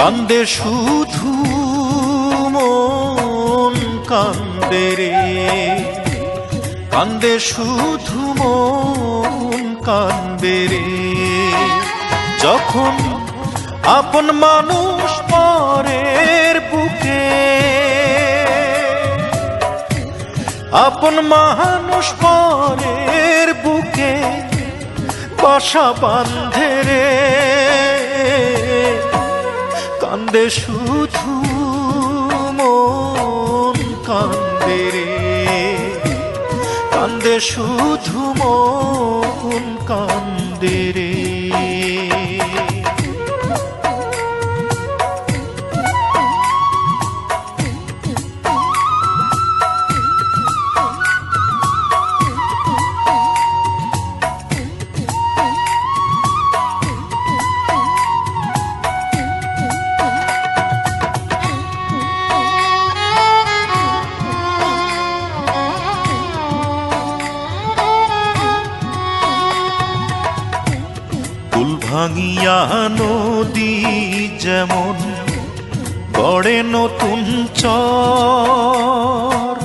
কান্দে শুধু মন কান্দে রে। কান্দে শুধু মন কান্দে রে। যখন আপন মানুষ পরের বুকে, আপন মানুষ পরের বুকে বাসা বান্ধে রে। কান্দে শুধু মন কান্দে রে। কান্দে শুধু মন কান্দে রে। কুল ভাঙিয়া নদী যেমন গড়ে নতুন চর।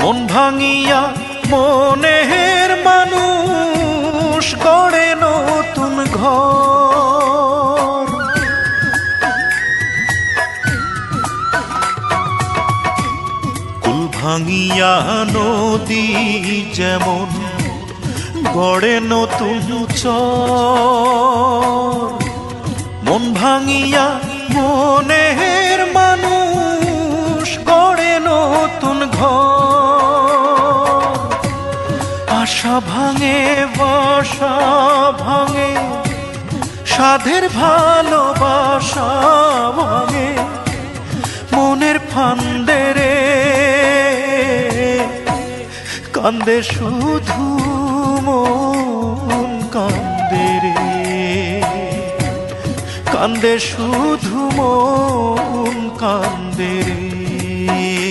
মন ভাঙিয়া মনের মানুষ গড়ে নতুন ঘর। কুল ভাঙিয়া নদী যেমন গড়ে নতুন চর। মন ভাঙিয়া মনের মানুষ গড়ে নতুন ঘর। আশা ভাঙে বাসা ভাঙে, সাধের ভালোবাসা ভাঙে, মনের ফান্দে রে। কান্দে শুধু কান্দে শুধু মন কান্দে রে।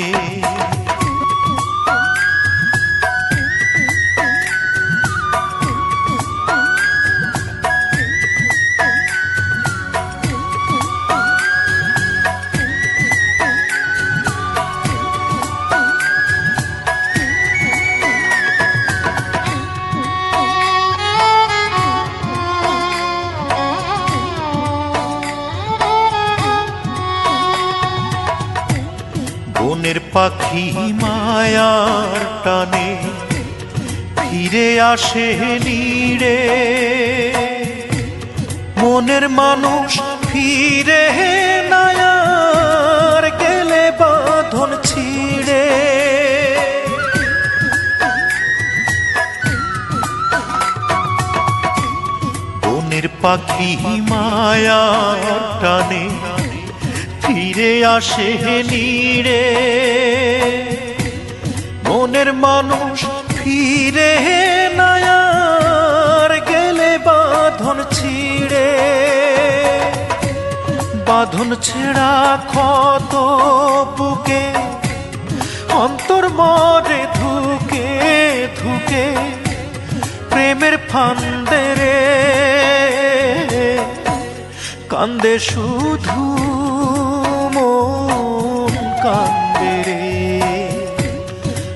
বনের পাখি মায়ার টানে, ফিরে আসে নীড়ে। মনের মানুষ ফিরে, নায়ার গেলে বাঁধন ছিড়ে। বনের পাখি মায়ার টানে ফিরে আসে নীড়ে মনের মানুষ ফিরে নায়ার গেলে বাঁধন ছিড়ে। বাঁধন ছেঁড়া ক্ষত বুকে, অন্তর মরে ধুকে ধুকে, প্রেমের ফান্দে রে। কান্দে শুধু কান্দে রে।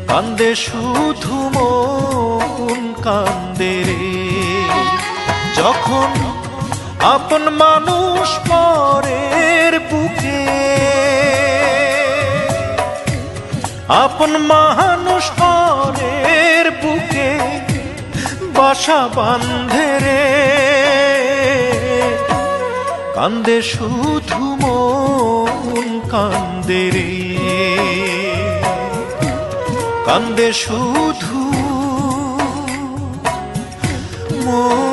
কান্দে শুধু মন কান্দে রে। যখন আপন মানুষ পরের বুকে, আপন মানুষ পরের বুকে বাসা বান্ধে রে। কান্দে শুধু মন কান্দে রে। কান্দে শুধু মন